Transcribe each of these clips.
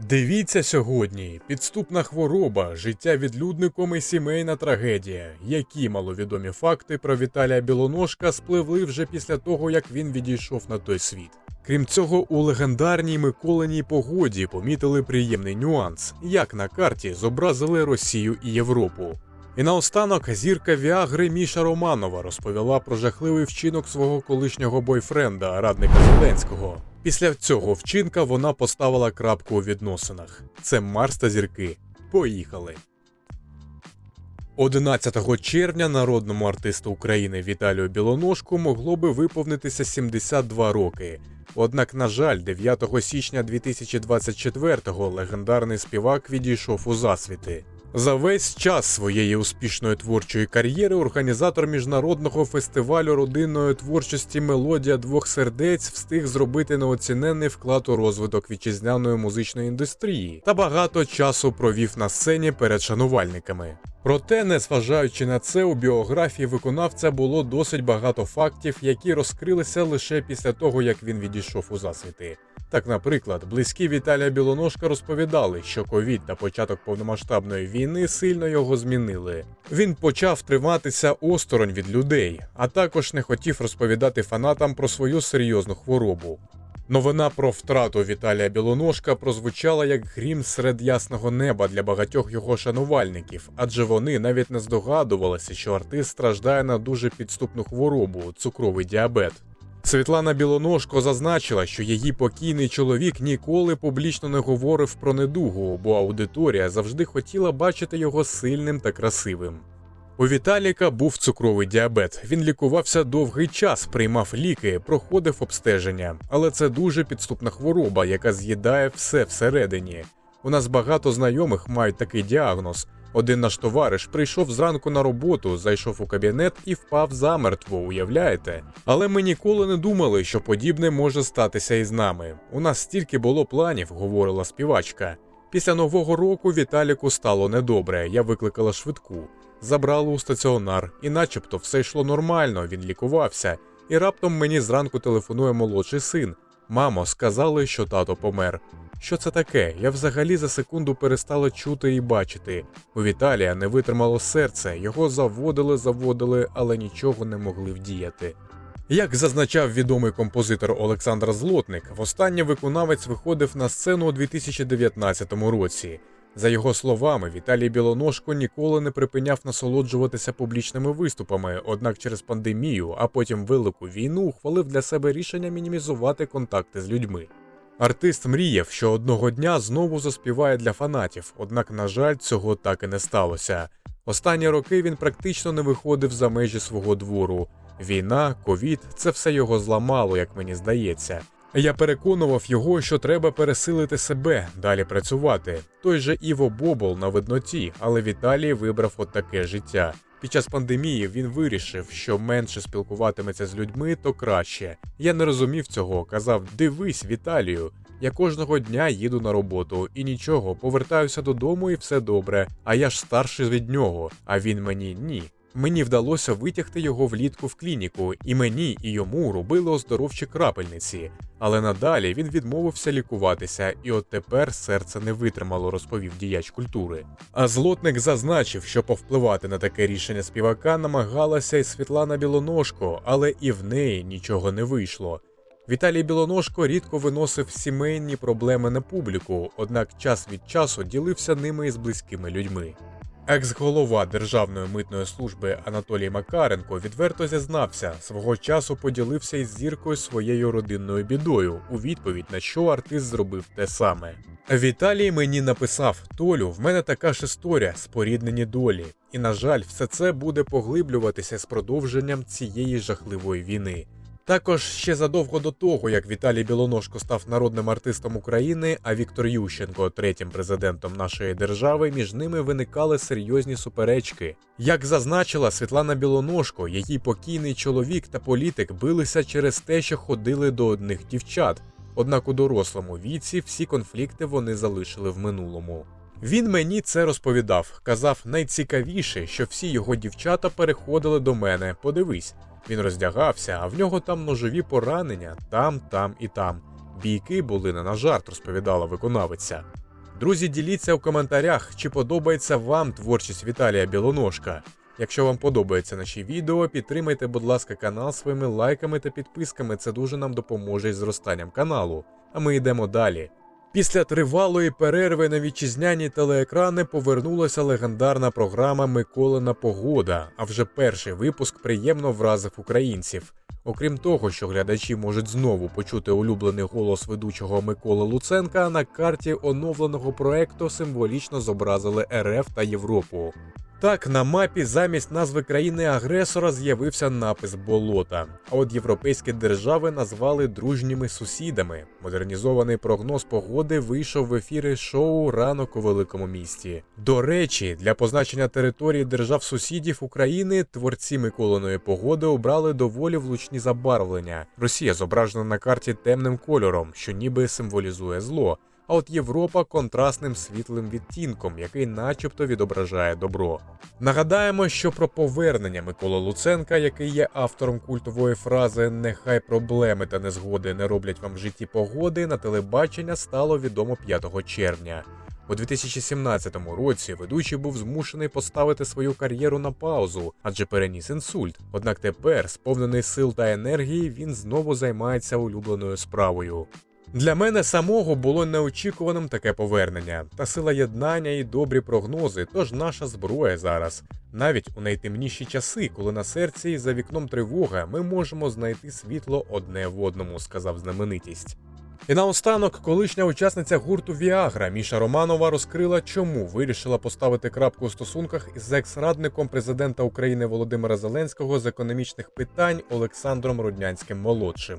Дивіться сьогодні: підступна хвороба, життя відлюдником і сімейна трагедія. Які маловідомі факти про Віталія Білоножка спливли вже після того, як він відійшов на той світ. Крім цього, у легендарній Миколиній погоді помітили приємний нюанс, як на карті зобразили Росію і Європу. І наостанок зірка Віагри Міша Романова розповіла про жахливий вчинок свого колишнього бойфренда, радника Зеленського. Після цього вчинка вона поставила крапку у відносинах. Це Марс та зірки. Поїхали. 11 червня народному артисту України Віталію Білоножку могло би виповнитися 72 роки. Однак, на жаль, 9 січня 2024-го легендарний співак відійшов у засвіти. За весь час своєї успішної творчої кар'єри організатор міжнародного фестивалю родинної творчості Мелодія двох сердець встиг зробити неоціненний вклад у розвиток вітчизняної музичної індустрії та багато часу провів на сцені перед шанувальниками. Проте, незважаючи на це, у біографії виконавця було досить багато фактів, які розкрилися лише після того, як він відійшов у засвіти. Так, наприклад, близькі Віталія Білоножка розповідали, що ковід та початок повномасштабної війни сильно його змінили. Він почав триматися осторонь від людей, а також не хотів розповідати фанатам про свою серйозну хворобу. Новина про втрату Віталія Білоножка прозвучала як грім серед ясного неба для багатьох його шанувальників, адже вони навіть не здогадувалися, що артист страждає на дуже підступну хворобу цукровий діабет. Світлана Білоножко зазначила, що її покійний чоловік ніколи публічно не говорив про недугу, бо аудиторія завжди хотіла бачити його сильним та красивим. У Віталіка був цукровий діабет. Він лікувався довгий час, приймав ліки, проходив обстеження, але це дуже підступна хвороба, яка з'їдає все всередині. У нас багато знайомих мають такий діагноз. Один наш товариш прийшов зранку на роботу, зайшов у кабінет і впав замертво, уявляєте? Але ми ніколи не думали, що подібне може статися і з нами. У нас стільки було планів, говорила співачка. Після нового року Віталіку стало недобре. Я викликала швидку, забрала у стаціонар, і начебто все йшло нормально, він лікувався. І раптом мені зранку телефонує молодший син. Мамо, сказали, що тато помер. Що це таке? Я взагалі за секунду перестала чути і бачити. У Віталія не витримало серце, його заводили, заводили, але нічого не могли вдіяти. Як зазначав відомий композитор Олександр Злотник, востаннє виконавець виходив на сцену у 2019 році. За його словами, Віталій Білоножко ніколи не припиняв насолоджуватися публічними виступами, однак через пандемію, а потім велику війну ухвалив для себе рішення мінімізувати контакти з людьми. Артист мріяв, що одного дня знову заспіває для фанатів, однак, на жаль, цього так і не сталося. Останні роки він практично не виходив за межі свого двору. Війна, ковід це все його зламало, як мені здається. Я переконував його, що треба пересилити себе, далі працювати. Той же Іво Бобол на видноті, але Віталій вибрав от таке життя. Під час пандемії він вирішив, що менше спілкуватиметься з людьми, то краще. Я не розумів цього. Казав: Дивись, Віталію. Я кожного дня їду на роботу і нічого, повертаюся додому і все добре. А я ж старший від нього. А він мені ні. Мені вдалося витягти його влітку в клініку, і мені і йому робили оздоровчі крапельниці. Але надалі він відмовився лікуватися, і от тепер серце не витримало, розповів діяч культури. А злотник зазначив, що повпливати на таке рішення співака намагалася й Світлана Білоножко, але і в неї нічого не вийшло. Віталій Білоножко рідко виносив сімейні проблеми на публіку, однак час від часу ділився ними із близькими людьми. Екс-голова Державної митної служби Анатолій Макаренко відверто зізнався, свого часу поділився із зіркою своєю родинною бідою, у відповідь на що артист зробив те саме. Віталій мені написав: Толю, в мене така ж історія, споріднені долі. І, на жаль, все це буде поглиблюватися з продовженням цієї жахливої війни. Також ще задовго до того, як Віталій Білоножко став народним артистом України, а Віктор Ющенко третім президентом нашої держави, між ними виникали серйозні суперечки. Як зазначила Світлана Білоножко, її покійний чоловік та політик билися через те, що ходили до одних дівчат. Однак у дорослому віці всі конфлікти вони залишили в минулому. Він мені це розповідав, казав найцікавіше, що всі його дівчата переходили до мене. Подивись, він роздягався, а в нього там ножові поранення, там, там і там. Бійки були не на жарт, розповідала виконавиця. Друзі, діліться у коментарях, чи подобається вам творчість Віталія Білоножка. Якщо вам подобається наші відео, підтримайте, будь ласка, канал своїми лайками та підписками. Це дуже нам допоможе із зростанням каналу. А ми йдемо далі. Після тривалої перерви на вітчизняні телеекрани повернулася легендарна програма Миколина Погода. А вже перший випуск приємно вразив українців. Окрім того, що глядачі можуть знову почути улюблений голос ведучого Миколи Луценка, на карті оновленого проекту символічно зобразили РФ та Європу. Так, на мапі замість назви країни-агресора з'явився напис болота. А от європейські держави назвали дружніми сусідами. Модернізований прогноз погоди вийшов в ефіри шоу Ранок у великому місті. До речі, для позначення території держав сусідів України творці Миколиної погоди обрали доволі влучні забарвлення. Росія зображена на карті темним кольором, що ніби символізує зло. А от Європа контрастним світлим відтінком, який начебто відображає добро. Нагадаємо, що про повернення Миколи Луценка, який є автором культової фрази Нехай проблеми та незгоди не роблять вам в житті погоди, на телебачення стало відомо 5 червня. У 2017 році ведучий був змушений поставити свою кар'єру на паузу, адже переніс інсульт. Однак тепер, сповнений сил та енергії, він знову займається улюбленою справою. Для мене самого було неочікуваним таке повернення, та сила єднання і добрі прогнози, тож наша зброя зараз. Навіть у найтемніші часи, коли на серці і за вікном тривога, ми можемо знайти світло одне в одному, сказав знаменитість. І наостанок, колишня учасниця гурту Віагра Міша Романова розкрила, чому вирішила поставити крапку у стосунках із екс-радником президента України Володимира Зеленського з економічних питань Олександром Руднянським молодшим.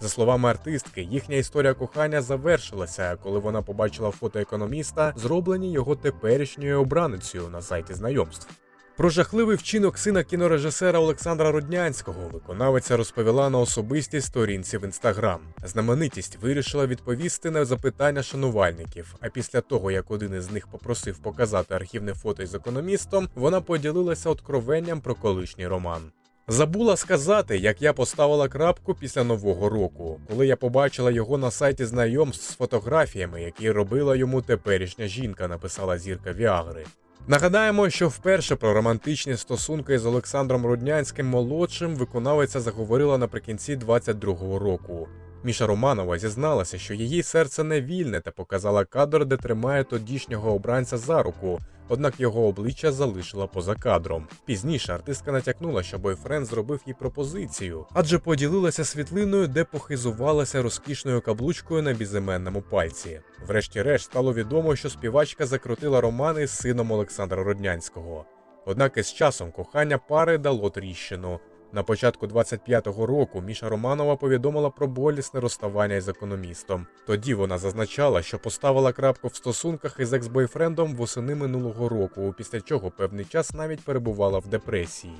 За словами артистки, їхня історія кохання завершилася, коли вона побачила фото економіста, зроблені його теперішньою обраницею на сайті знайомств. Про жахливий вчинок сина кінорежисера Олександра Руднянського виконавиця розповіла на особистій сторінці в інстаграм. Знаменитість вирішила відповісти на запитання шанувальників. А після того, як один із них попросив показати архівне фото із економістом, вона поділилася откровенням про колишній роман. Забула сказати, як я поставила крапку після нового року, коли я побачила його на сайті знайомств з фотографіями, які робила йому теперішня жінка, написала зірка Віагри. Нагадаємо, що вперше про романтичні стосунки з Олександром Руднянським молодшим виконавиця заговорила наприкінці 22-го року. Міша Романова зізналася, що її серце не вільне та показала кадр, де тримає тодішнього обранця за руку, однак його обличчя залишила поза кадром. Пізніше артистка натякнула, що бойфренд зробив їй пропозицію, адже поділилася світлиною, де похизувалася розкішною каблучкою на безіменному пальці. Врешті-решт стало відомо, що співачка закрутила романи з сином Олександра Роднянського. Однак із часом кохання пари дало тріщину. На початку 25-го року Міша Романова повідомила про болісне розставання із економістом. Тоді вона зазначала, що поставила крапку в стосунках із екс-бойфрендом восени минулого року, після чого певний час навіть перебувала в депресії.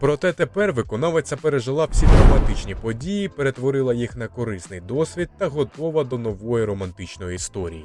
Проте тепер виконавиця пережила всі драматичні події, перетворила їх на корисний досвід та готова до нової романтичної історії.